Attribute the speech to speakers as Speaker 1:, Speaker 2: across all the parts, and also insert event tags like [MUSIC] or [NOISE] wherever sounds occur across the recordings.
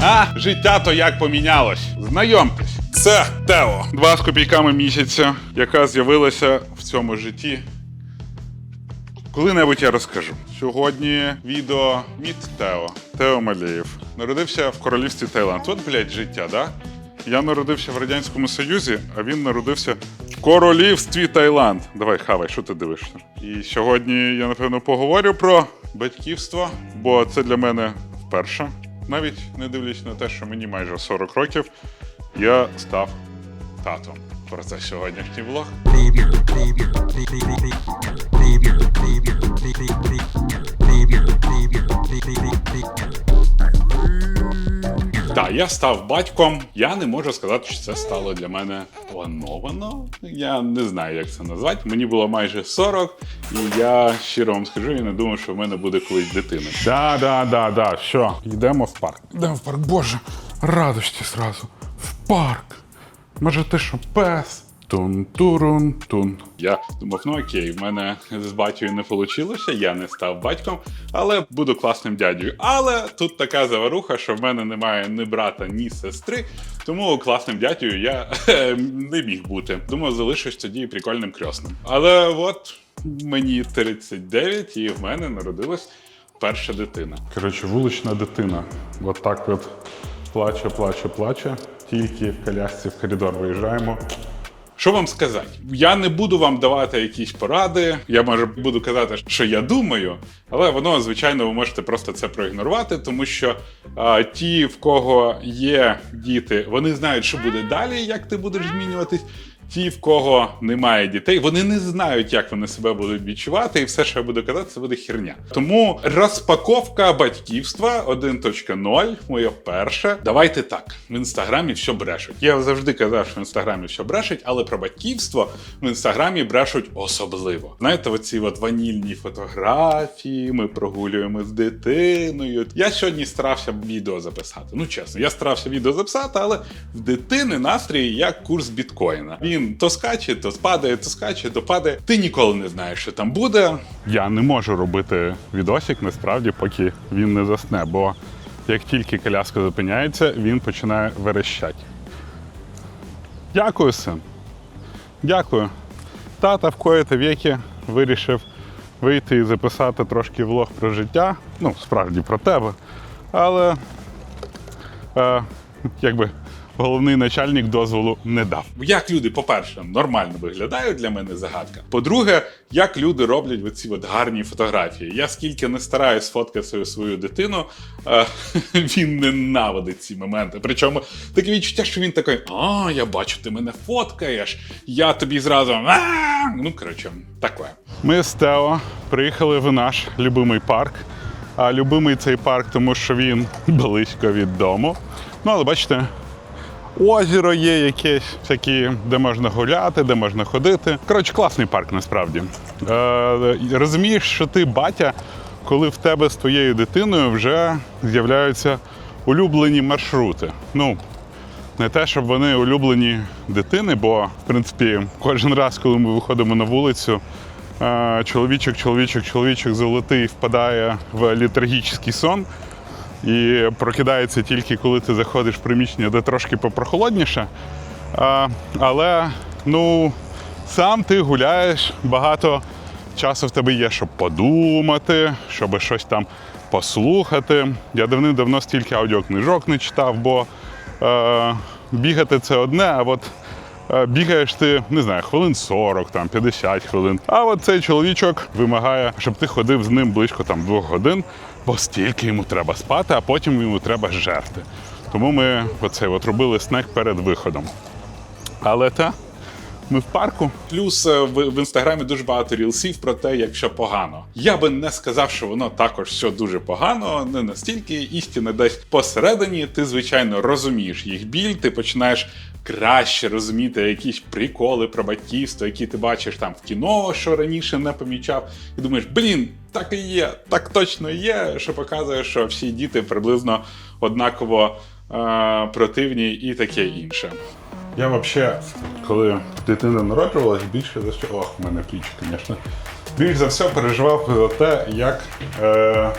Speaker 1: А, життя то як помінялось. Знайомтесь, це Тео. Два з копійками місяця, яка з'явилася в цьому житті. Коли-небудь я розкажу. Сьогодні відео Міт Тео. Тео Малеєв. Народився в королівстві Таїланд. От, блядь, життя, да? Я народився в Радянському Союзі, а він народився в королівстві Таїланд. Давай, хавай, що ти дивишся? І сьогодні я напевно поговорю про батьківство, бо це для мене вперше. Навіть не дивлячись на те, що мені майже 40 років, я став татом. Про це сьогоднішній влог. Так, я став батьком. Я не можу сказати, що це стало для мене плановано. Я не знаю, як це назвати. Мені було майже 40, і я щиро вам скажу, я не думав, що в мене буде колись дитина. Да, да, да, да. Що? Йдемо в парк. Йдемо в парк. Боже, радості зразу. В парк. Може, ти що, пес? Тун турун тун. Я думав, ну окей, в мене з батькою не вийшло, я не став батьком, але буду класним дядею. Але тут така заваруха, що в мене немає ні брата, ні сестри, тому класним дядею я [LAUGHS] не міг бути. Думав, залишусь тоді прикольним крьосним. Але от мені 39, і в мене народилась перша дитина. Коротше, вулична дитина. От так от плаче, плаче, плаче. Тільки в колясці в коридор виїжджаємо. Що вам сказати? Я не буду вам давати якісь поради. Я може буду казати, що я думаю, але воно, звичайно, ви можете просто це проігнорувати, тому що а, ті, в кого є діти, вони знають, що буде далі, як ти будеш змінюватись. Ті, в кого немає дітей, вони не знають, як вони себе будуть відчувати, і все, що я буду казати, це буде херня. Тому розпаковка батьківства 1.0, моє перше. Давайте так. В інстаграмі все брешуть. Я завжди казав, що в інстаграмі все брешуть, але про батьківство в інстаграмі брешуть особливо. Знаєте, оці от ванільні фотографії, ми прогулюємо з дитиною. Я сьогодні старався відео записати. Ну чесно, я старався відео записати, але в дитини настрій як курс біткоїна. Він то скаче, то спадає, то скаче, то падає. Ти ніколи не знаєш, що там буде. Я не можу робити відосик насправді, поки він не засне, бо як тільки коляска зупиняється, він починає верещати. Дякую, син. Дякую. Тата в коїте віки вирішив вийти і записати трошки влог про життя. Ну, справді про тебе. Але е, якби головний начальник дозволу не дав. Як люди, по-перше, нормально виглядають для мене загадка. По-друге, як люди роблять оці от гарні фотографії. Я скільки не стараюсь фоткати свою, свою дитину, е, [LAUGHS] він ненавидить ці моменти. Причому таке відчуття, що він такий: А, я бачу, ти мене фоткаєш, я тобі зразу. «А!» Ну, коротше, таке. Ми з Тео приїхали в наш любимий парк. А любимий цей парк, тому що він [LAUGHS] близько від дому. Ну, але бачите, озеро є якесь, всякі, де можна гуляти, де можна ходити. Коротше, класний парк насправді. Е, розумієш, що ти батя, коли в тебе з твоєю дитиною вже з'являються улюблені маршрути. Ну, не те, щоб вони улюблені дитини, бо, в принципі, кожен раз, коли ми виходимо на вулицю, е, чоловічок, чоловічок, чоловічок золотий впадає в літургічний сон і прокидається тільки коли ти заходиш в приміщення, де трошки попрохолодніше. А, але ну, сам ти гуляєш, багато часу в тебе є, щоб подумати, щоб щось там послухати. Я давним-давно стільки аудіокнижок не читав, бо е, бігати це одне, а от е, бігаєш ти, не знаю, хвилин 40, там, 50 хвилин. А от цей чоловічок вимагає, щоб ти ходив з ним близько там, двох годин, бо стільки йому треба спати, а потім йому треба жерти. Тому ми оцей от робили снек перед виходом. Але та. Ми в парку. Плюс е, в, в інстаграмі дуже багато рілсів про те, якщо погано. Я би не сказав, що воно також все дуже погано, не настільки істина десь посередині. Ти, звичайно, розумієш їх біль, ти починаєш краще розуміти якісь приколи про батьківство, які ти бачиш там в кіно, що раніше не помічав, і думаєш, блін, так і є, так точно є, що показує, що всі діти приблизно однаково е, противні і таке інше. Я взагалі, коли дитина народжувалась, більше за все. Ох, в мене плічі, звісно. Більш за все переживав за те, як е,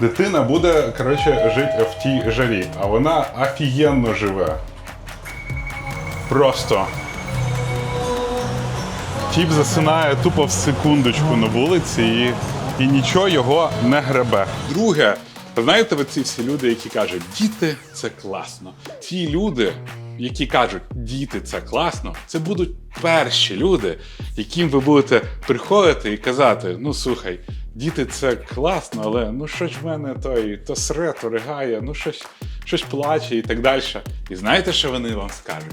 Speaker 1: дитина буде коротше, жити в тій жарі. А вона офігенно живе. Просто. Тіп засинає тупо в секундочку на вулиці і, і нічого його не гребе. Друге, знаєте, ви ці всі люди, які кажуть, діти це класно. Ті люди, які кажуть, діти це класно, це будуть перші люди, яким ви будете приходити і казати: ну слухай, діти це класно, але ну що ж в мене той то сре, то ригає, ну щось, щось плаче і так далі. І знаєте, що вони вам скажуть?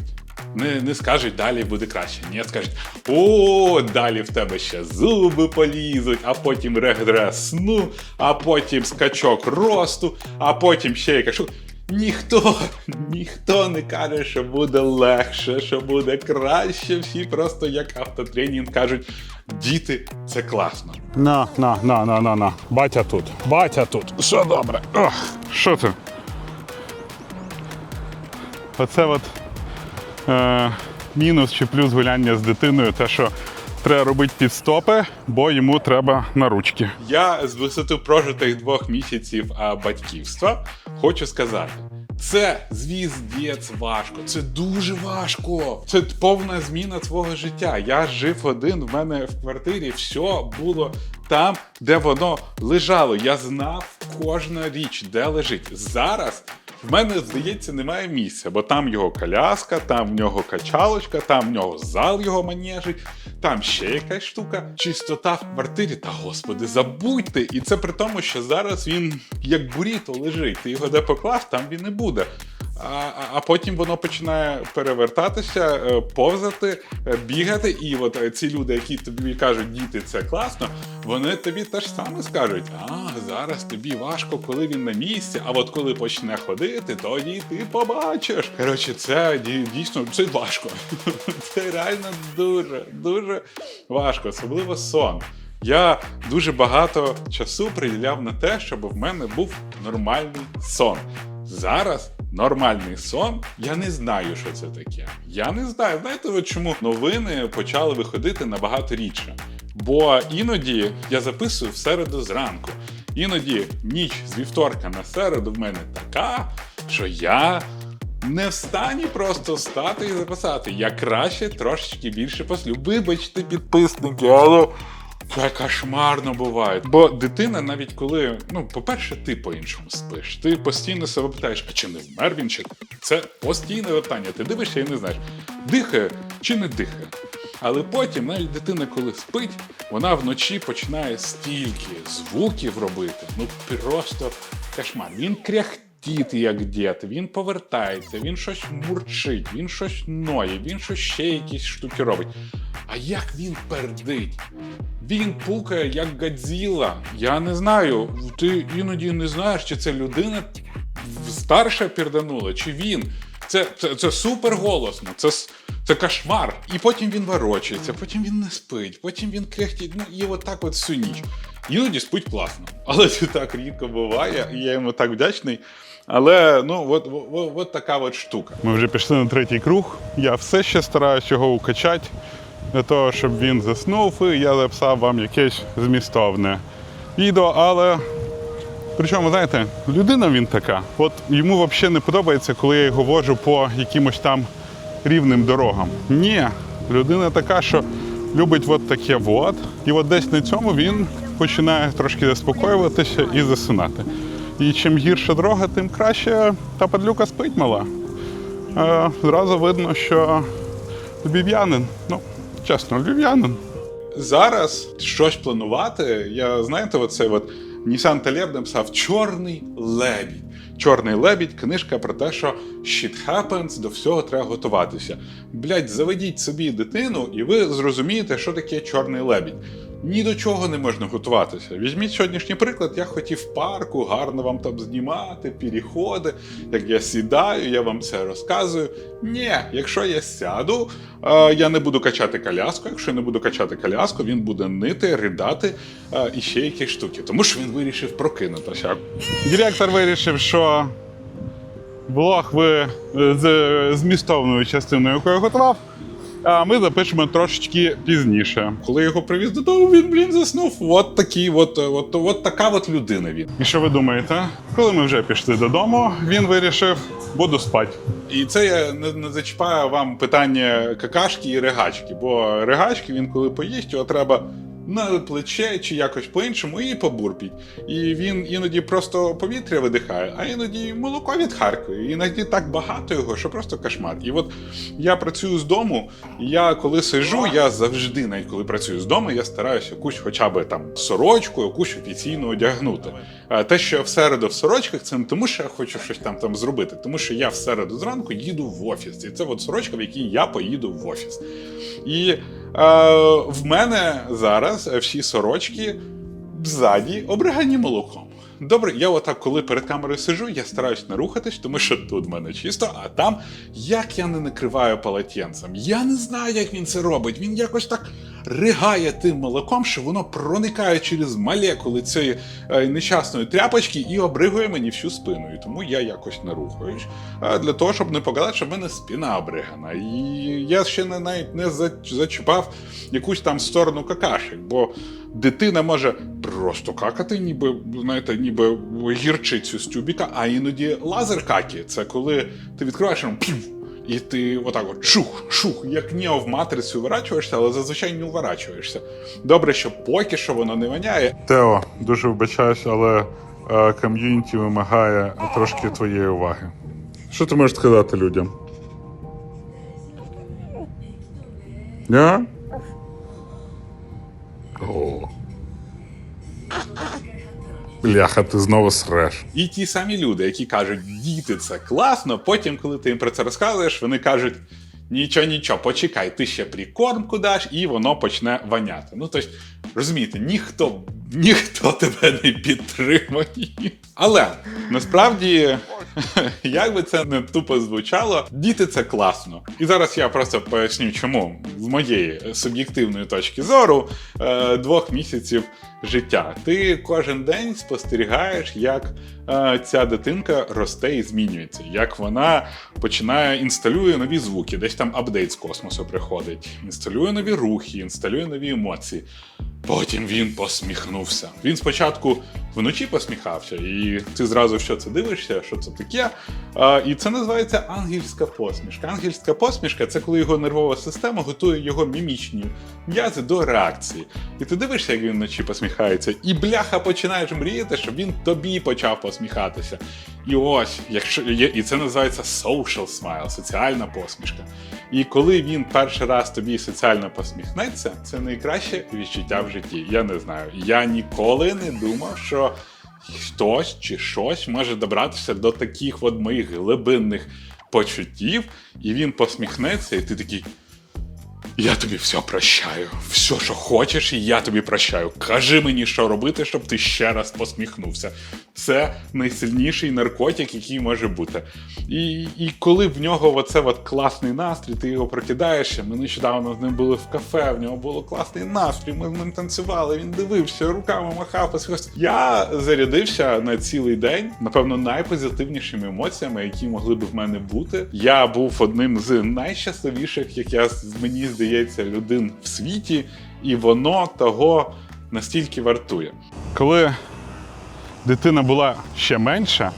Speaker 1: Не, не скажуть, далі буде краще. Ні, скажуть, о, далі в тебе ще зуби полізуть, а потім регрес сну, а потім скачок росту, а потім ще якась. Ніхто, ніхто не каже, що буде легше, що буде краще. Всі просто як автотренінг кажуть, діти це класно. На, на, на, на, на, на. Батя тут. Батя тут. Що добре? Ох, що ти? Оце от е, мінус чи плюс гуляння з дитиною, те, що треба робити підстопи, бо йому треба на ручки. Я з висоти прожитих двох місяців батьківства хочу сказати. Це звіздець важко, це дуже важко. Це повна зміна твого життя. Я жив один в мене в квартирі, все було там, де воно лежало. Я знав кожна річ, де лежить. Зараз в мене, здається, немає місця, бо там його коляска, там в нього качалочка, там в нього зал його манежить, там ще якась штука. Чистота в квартирі, та господи, забудьте. І це при тому, що зараз він як буріто лежить. Ти його де поклав, там він і буде. А, а- потім воно починає перевертатися, е, повзати, е, бігати. І от е, ці люди, які тобі кажуть, діти, це класно, вони тобі теж саме скажуть: а зараз тобі важко, коли він на місці, а от коли почне ходити, тоді ти побачиш. Коротше, це дій- дійсно це важко. [LAUGHS] Це реально дуже, дуже важко, особливо сон. Я дуже багато часу приділяв на те, щоб в мене був нормальний сон. Зараз нормальний сон. Я не знаю, що це таке. Я не знаю. Знаєте, от чому новини почали виходити набагато рідше? Бо іноді я записую в середу зранку. Іноді ніч з вівторка на середу в мене така, що я не в стані просто стати і записати. Я краще трошечки більше послю. Вибачте, підписники, але це кошмарно буває. Бо дитина, навіть коли, ну, по-перше, ти по-іншому спиш. Ти постійно себе питаєш, а чи не вмер він чи це постійне питання. Ти дивишся і не знаєш, дихає чи не дихає. Але потім, навіть дитина, коли спить, вона вночі починає стільки звуків робити. Ну просто кошмар. Він кряхтіти, як дід, він повертається, він щось мурчить, він щось ноє, він щось ще якісь штуки робить. А як він пердить? Він пукає як Годзіла. Я не знаю. Ти іноді не знаєш, чи це людина старша перданула, чи він. Це, це, це супер голосно, це, це кошмар. І потім він ворочається, потім він не спить, потім він кряхтить. Ну і отак от всю ніч. Іноді спить класно. Але це так рідко буває, і я йому так вдячний. Але ну от, от, от така от штука. Ми вже пішли на третій круг. Я все ще стараюся його укачати для того, щоб він заснув, і я записав вам якесь змістовне відео, але Причому, знаєте, людина він така. От йому взагалі не подобається, коли я його вожу по якимось там рівним дорогам. Ні, людина така, що любить от таке от. І от десь на цьому він починає трошки заспокоюватися і засинати. І чим гірша дорога, тим краще та падлюка спить мала. Е, зразу видно, що львів'янин. Ну, чесно, львів'янин. Зараз щось планувати. Я знаєте, оце от Нісан Талєб написав Чорний лебідь. Чорний лебідь книжка про те, що shit happens, до всього треба готуватися. Блять, заведіть собі дитину, і ви зрозумієте, що таке чорний лебідь. Ні до чого не можна готуватися. Візьміть сьогоднішній приклад, я хотів в парку гарно вам там знімати, переходи. Як я сідаю, я вам це розказую. Ні, якщо я сяду, е, я не буду качати коляску. Якщо я не буду качати коляску, він буде нити, ридати е, і ще якісь штуки. Тому що він вирішив прокинутися. Директор вирішив, що влог ви е, з змістовною частиною, яку я готував. А ми запишемо трошечки пізніше.
Speaker 2: Коли його привіз додому, він, блін, заснув. От такий, от, от, от така от людина він.
Speaker 1: І що ви думаєте? Коли ми вже пішли додому, він вирішив, буду спати.
Speaker 2: І це я не, не зачіпаю вам питання какашки і ригачки, бо ригачки він коли поїсть, його треба на плече чи якось по-іншому і побурпіть. І він іноді просто повітря видихає, а іноді молоко відхаркує. Іноді так багато його, що просто кошмар. І от я працюю з дому, я коли сижу, я завжди, навіть коли працюю з дому, я стараюся якусь хоча б там сорочку, якусь офіційну одягнути. А те, що я в середу в сорочках, це не тому, що я хочу щось там там зробити, тому що я в середу зранку їду в офіс. І це от сорочка, в якій я поїду в офіс. І е, в мене зараз всі сорочки ззаді обригані молоком. Добре, я отак, коли перед камерою сижу, я стараюсь не рухатись, тому що тут в мене чисто, а там як я не накриваю полотенцем. Я не знаю, як він це робить. Він якось так ригає тим молоком, що воно проникає через молекули цієї е, нещасної тряпочки і обригує мені всю спину. І тому я якось не рухаюсь. А для того, щоб не показати, що в мене спина обригана. І я ще не навіть не зачіпав якусь там сторону какашек, бо дитина може просто какати, ніби знаєте, ніби гірчицю з тюбіка, а іноді лазер какі. Це коли ти відкриваєш. і і ти отак от шух, шух, як Нео в матриці уворачуєшся, але зазвичай не уворачуєшся. Добре, що поки що воно не воняє.
Speaker 1: Тео, дуже вибачаюсь, але е, ком'юніті вимагає трошки твоєї уваги. Що ти можеш сказати людям? Я? О. Бляха, ти знову среш.
Speaker 2: І ті самі люди, які кажуть, діти, це класно. Потім, коли ти їм про це розказуєш, вони кажуть. Нічого, нічого, почекай, ти ще прикормку даш, і воно почне воняти. Ну тобто, розумієте, ніхто, ніхто тебе не підтримує. Але насправді, [LAUGHS] як би це не тупо звучало, діти це класно. І зараз я просто поясню, чому з моєї суб'єктивної точки зору е, двох місяців життя. Ти кожен день спостерігаєш, як е, ця дитинка росте і змінюється, як вона починає інсталює нові звуки, десь там апдейт з космосу приходить, інсталює нові рухи, інсталює нові емоції. Потім він посміхнувся. Він спочатку вночі посміхався, і ти зразу що це дивишся, що це таке. А, і це називається ангельська посмішка. Ангельська посмішка це коли його нервова система готує його мімічні м'язи до реакції. І ти дивишся, як він вночі посміхається, і бляха починаєш мріяти, щоб він тобі почав посміхатися. І ось, якщо і це називається social smile, соціальна посмішка. І коли він перший раз тобі соціально посміхнеться, це найкраще відчуття в житті. Я не знаю. Я ніколи не думав, що хтось чи щось може добратися до таких от моїх глибинних почуттів, і він посміхнеться, і ти такий. Я тобі все прощаю. Все, що хочеш, і я тобі прощаю. Кажи мені, що робити, щоб ти ще раз посміхнувся. Це найсильніший наркотик, який може бути. І, і коли в нього оце от класний настрій, ти його прокидаєшся. Ми нещодавно з ним були в кафе, в нього було класний настрій. Ми з ним танцювали, він дивився, руками махав, посміхався. Я зарядився на цілий день, напевно, найпозитивнішими емоціями, які могли б в мене бути. Я був одним з найщасливіших, як я мені здається, людин в світі, і воно того настільки вартує.
Speaker 1: Коли дитина була ще менша,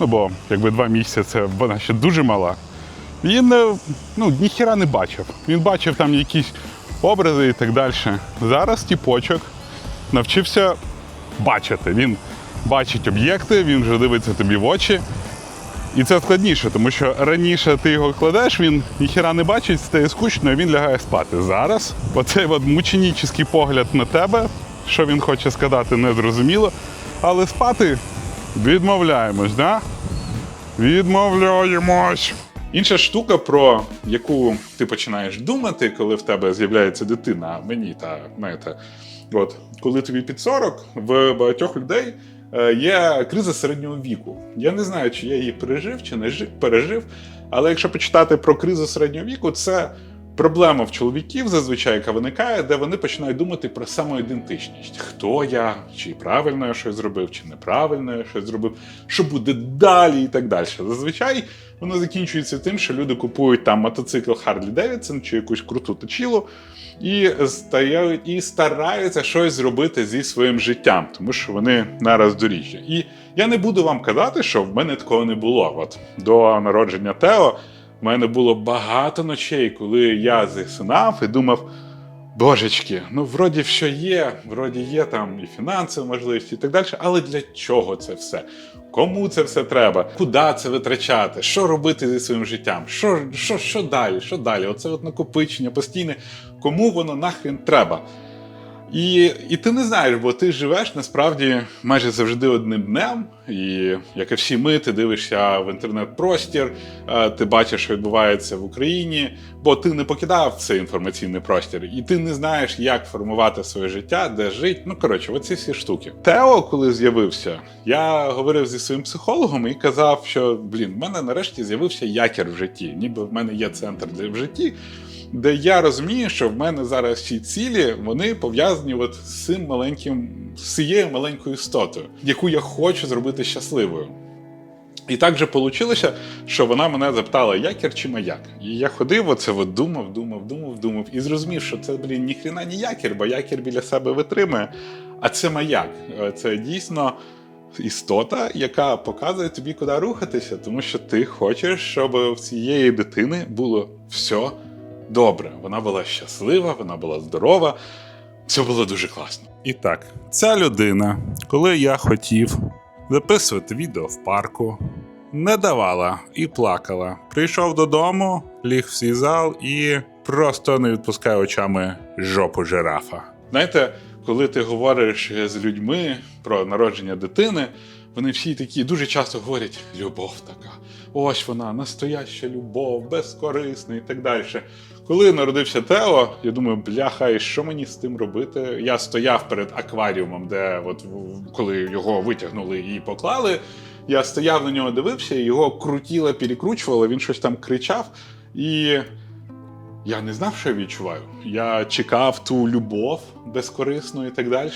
Speaker 1: ну бо якби два місяці вона ще дуже мала, він е, ну, ніхіра не бачив. Він бачив там якісь образи і так далі. Зараз тіпочок навчився бачити. Він бачить об'єкти, він вже дивиться тобі в очі. І це складніше, тому що раніше ти його кладеш, він ніхіра не бачить, стає скучно, і він лягає спати. Зараз оцей от мученічний погляд на тебе, що він хоче сказати, не зрозуміло. Але спати відмовляємось, да? Відмовляємось.
Speaker 2: Інша штука, про яку ти починаєш думати, коли в тебе з'являється дитина, мені та знаєте, от коли тобі під 40, в багатьох людей є криза середнього віку. Я не знаю, чи я її пережив, чи не жив, пережив. Але якщо почитати про кризу середнього віку, це
Speaker 1: проблема в чоловіків зазвичай, яка виникає, де вони починають думати про самоідентичність. Хто я, чи правильно я щось зробив, чи неправильно я щось зробив, що буде далі і так далі. Зазвичай воно закінчується тим, що люди купують там мотоцикл Харлі Девідсон чи якусь круту точілу і стають і стараються щось зробити зі своїм життям, тому що вони на роздоріжжя. І я не буду вам казати, що в мене такого не було. От до народження Тео в мене було багато ночей, коли я засинав і думав. Божечки, ну вроді все є, вроді є там і фінансові можливості, і так далі. Але для чого це все? Кому це все треба? Куди це витрачати? Що робити зі своїм життям? Що, що, що далі? Що далі? Оце от накопичення постійне. Кому воно нахрен треба? І, і ти не знаєш, бо ти живеш насправді майже завжди одним днем. І як і всі ми, ти дивишся в інтернет-простір, е, ти бачиш, що відбувається в Україні, бо ти не покидав цей інформаційний простір, і ти не знаєш, як формувати своє життя, де жити. Ну коротше, оці всі штуки. Тео, коли з'явився, я говорив зі своїм психологом і казав, що блін, в мене нарешті з'явився якір в житті, ніби в мене є центр в житті де я розумію, що в мене зараз ці цілі вони пов'язані от з цим маленьким, з цією маленькою істотою, яку я хочу зробити щасливою. І так же вийшло, що вона мене запитала, якір чи маяк. І я ходив, оце от думав, думав, думав, думав, і зрозумів, що це, блін, ніхрена не якір, бо якір біля себе витримує. А це маяк. Е, Це дійсно істота, яка показує тобі, куди рухатися, тому що ти хочеш, щоб в цієї дитини було все добре. Вона була щаслива, вона була здорова. Це було дуже класно. І так, ця людина, коли я хотів записувати відео в парку, не давала і плакала. Прийшов додому, ліг в свій зал і просто не відпускає очами жопу жирафа. Знаєте, коли ти говориш з людьми про народження дитини, вони всі такі дуже часто говорять: любов така, ось вона, настояща любов, безкорисна і так далі. Коли народився Тео, я думаю, бляха, і що мені з тим робити? Я стояв перед акваріумом, де от коли його витягнули і поклали. Я стояв на нього, дивився, його крутіло, перекручувало, він щось там кричав. І я не знав, що я відчуваю. Я чекав ту любов безкорисну і так далі.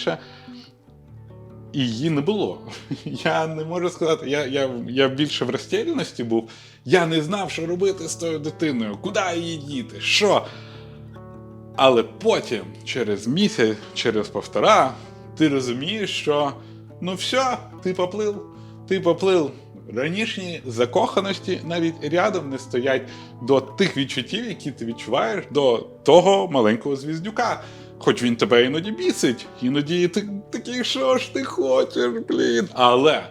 Speaker 1: І її не було. [LAUGHS] Я не можу сказати, я, я, я більше в розтіряності був. Я не знав, що робити з тою дитиною, куди її діти, що. Але потім, через місяць, через півтора, ти розумієш, що ну все, ти поплив, ти поплив. Ранішні закоханості навіть рядом не стоять до тих відчуттів, які ти відчуваєш до того маленького звіздюка. Хоч він тебе іноді бісить, іноді ти такий, що ж ти хочеш, блін. Але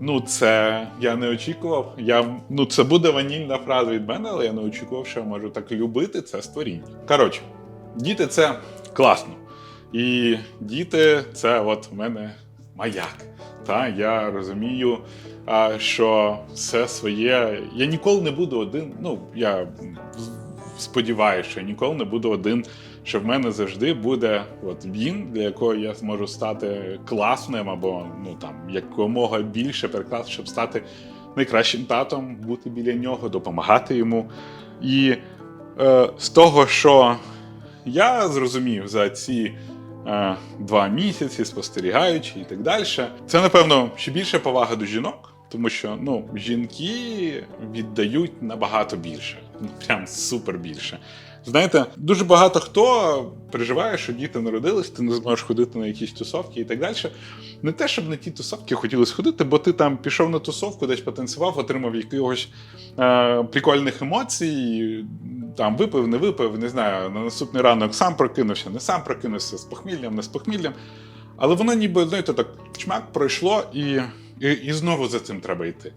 Speaker 1: ну це я не очікував. Я, ну це буде ванільна фраза від мене, але я не очікував, що я можу так любити це створіння. Коротше, діти це класно. І діти це от в мене маяк. Та я розумію, що все своє. Я ніколи не буду один. Ну, я сподіваюся, що я ніколи не буду один, що в мене завжди буде от він, для якого я зможу стати класним, або ну там якомога більше переклас, щоб стати найкращим татом, бути біля нього, допомагати йому. І е, з того, що я зрозумів за ці е, два місяці, спостерігаючи і так далі, це напевно ще більше повага до жінок. Тому що ну, жінки віддають набагато більше, прям супер більше. Знаєте, дуже багато хто переживає, що діти народились, ти не зможеш ходити на якісь тусовки і так далі. Не те, щоб на ті тусовки хотілося ходити, бо ти там пішов на тусовку, десь потанцював, отримав якихось е, прикольних емоцій, там випив, не випив, не знаю, на наступний ранок сам прокинувся, не сам прокинувся, з похміллям, не з похміллям. Але воно ніби, знаєте, так чмак пройшло, і, і, і знову за цим треба йти.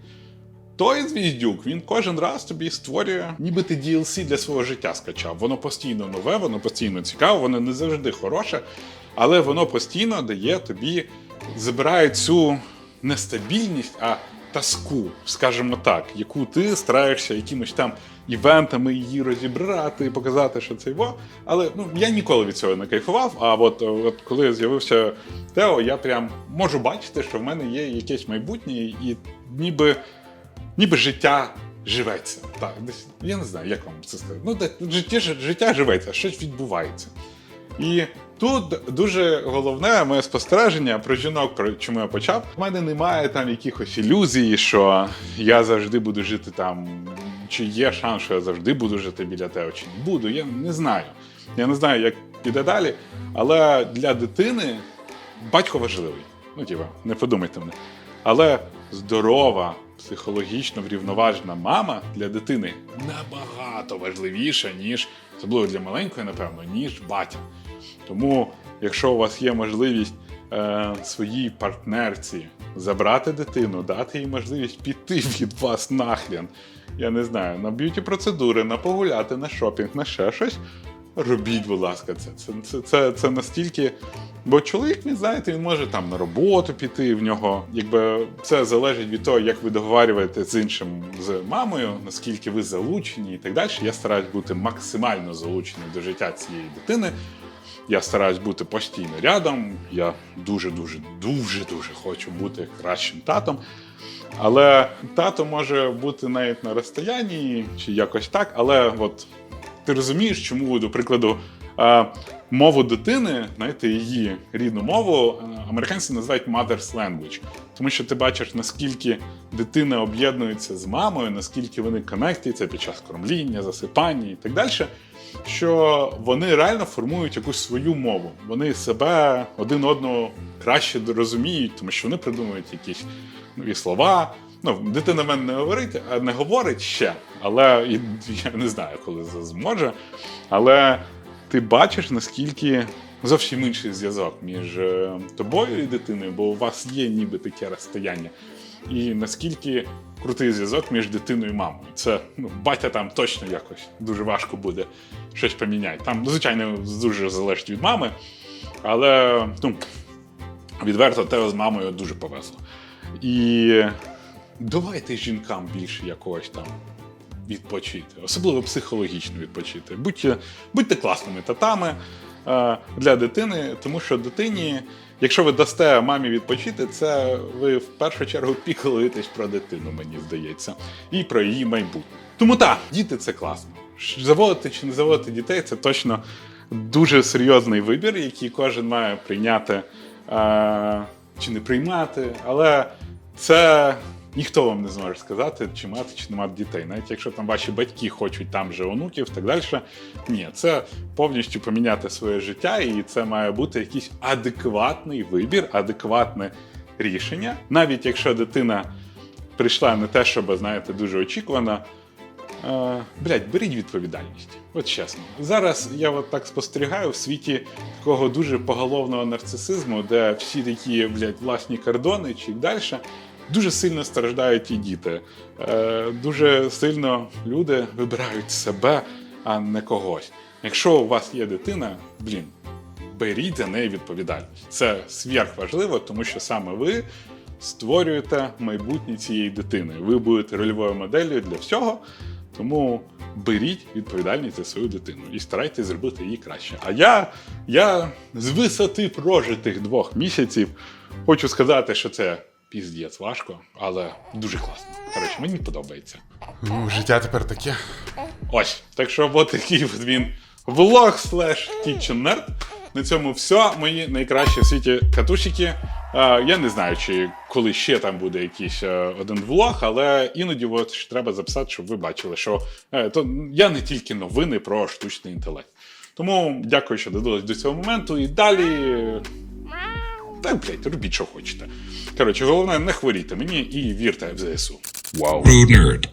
Speaker 1: Той звіздюк, він кожен раз тобі створює, ніби ти DLC для свого життя скачав. Воно постійно нове, воно постійно цікаве, воно не завжди хороше, але воно постійно дає тобі, забирає цю нестабільність, а таску, скажімо так, яку ти стараєшся якимось там івентами її розібрати, показати, що це його. Але ну я ніколи від цього не кайфував. А от, от коли з'явився Тео, я прям можу бачити, що в мене є якесь майбутнє, і ніби ніби життя
Speaker 2: живеться. Так, десь, я не знаю, як вам це сказати. Ну, де, життя, життя живеться, щось відбувається. І тут дуже головне моє спостереження про жінок, про чому я почав. У мене немає там якихось ілюзій, що я завжди буду жити там, чи є шанс, що я завжди буду жити біля тебе, чи не буду. Я не знаю. Я не знаю, як піде далі. Але для дитини батько важливий. Ну, типа, не подумайте мене. Але здорова, психологічно врівноважена мама для дитини набагато важливіша, ніж, особливо для маленької, напевно, ніж батя. Тому, якщо у вас є можливість е, своїй партнерці забрати дитину, дати їй можливість піти від вас нахрен, я не знаю, на б'юті процедури, на погуляти, на шопінг, на ще щось. Робіть, будь ласка, це. Це, це, це, це настільки. Бо чоловік, він знаєте, він може там на роботу піти в нього. Якби це залежить від того, як ви договарюєте з іншим з мамою, наскільки ви залучені і так далі. Я стараюсь бути максимально залучений до життя цієї дитини. Я стараюсь бути постійно рядом. Я дуже, дуже, дуже, дуже хочу бути кращим татом. Але тато може бути навіть на розстоянні чи якось так. Але от ти розумієш, чому, до прикладу, мову дитини, знаєте, її рідну мову, американці називають mother's language. Тому що ти бачиш, наскільки дитина об'єднується з мамою, наскільки вони конектуються під час кормління, засипання і так далі. Що вони реально формують якусь свою мову. Вони себе один одного краще розуміють, тому що вони придумують якісь нові слова. Ну, дитина мене не говорить, а не говорить ще, але я не знаю, коли зможе. Але ти бачиш, наскільки зовсім інший зв'язок між е, тобою і дитиною, бо у вас є ніби таке розстояння. І наскільки крутий зв'язок між дитиною і мамою. Це ну, батя там точно якось дуже важко буде щось поміняти. Там, звичайно, дуже залежить від мами, але ну, відверто тебе з мамою дуже повезло. І давайте жінкам більше якогось там відпочити, особливо психологічно відпочити. Будьте, будьте класними татами е, для дитини, тому що дитині, якщо ви дасте мамі відпочити, це ви в першу чергу піклуєтесь про дитину, мені здається, і про її майбутнє. Тому так, діти це класно. Заводити чи не заводити дітей це точно дуже серйозний вибір, який кожен має прийняти е, чи не приймати, але це ніхто вам не зможе сказати, чи мати, чи не мати дітей. Навіть якщо там ваші батьки хочуть там же онуків, так далі. Ні, це повністю поміняти своє життя, і це має бути якийсь адекватний вибір, адекватне рішення. Навіть якщо дитина прийшла не те, щоб, знаєте, дуже очікувана. Е, блядь, беріть відповідальність. От чесно. Зараз я от так спостерігаю в світі такого дуже поголовного нарцисизму, де всі такі, блядь, власні кордони чи далі. Дуже сильно страждають і діти. Е, дуже сильно люди вибирають себе, а не когось. Якщо у вас є дитина, блін, беріть за неї відповідальність. Це сверхважливо, тому що саме ви створюєте майбутнє цієї дитини. Ви будете рольовою моделлю для всього. Тому беріть відповідальність за свою дитину і старайтесь зробити її краще. А я, я з висоти прожитих двох місяців хочу сказати, що це піздець важко, але дуже класно. Коротше, мені подобається. Ну, життя тепер таке. Ось. Так що от такий от він влог слеш Kitchen На цьому все. Мої найкращі в світі катушики. Е, я не знаю, чи коли ще там буде якийсь е, один влог, але іноді от треба записати, щоб ви бачили, що е, то я не тільки новини про штучний інтелект. Тому дякую, що додалось до цього моменту. І далі. Та, блять, робіть, що хочете. Коротше, головне, не хворійте мені і вірте в ЗСУ.
Speaker 3: Nerd.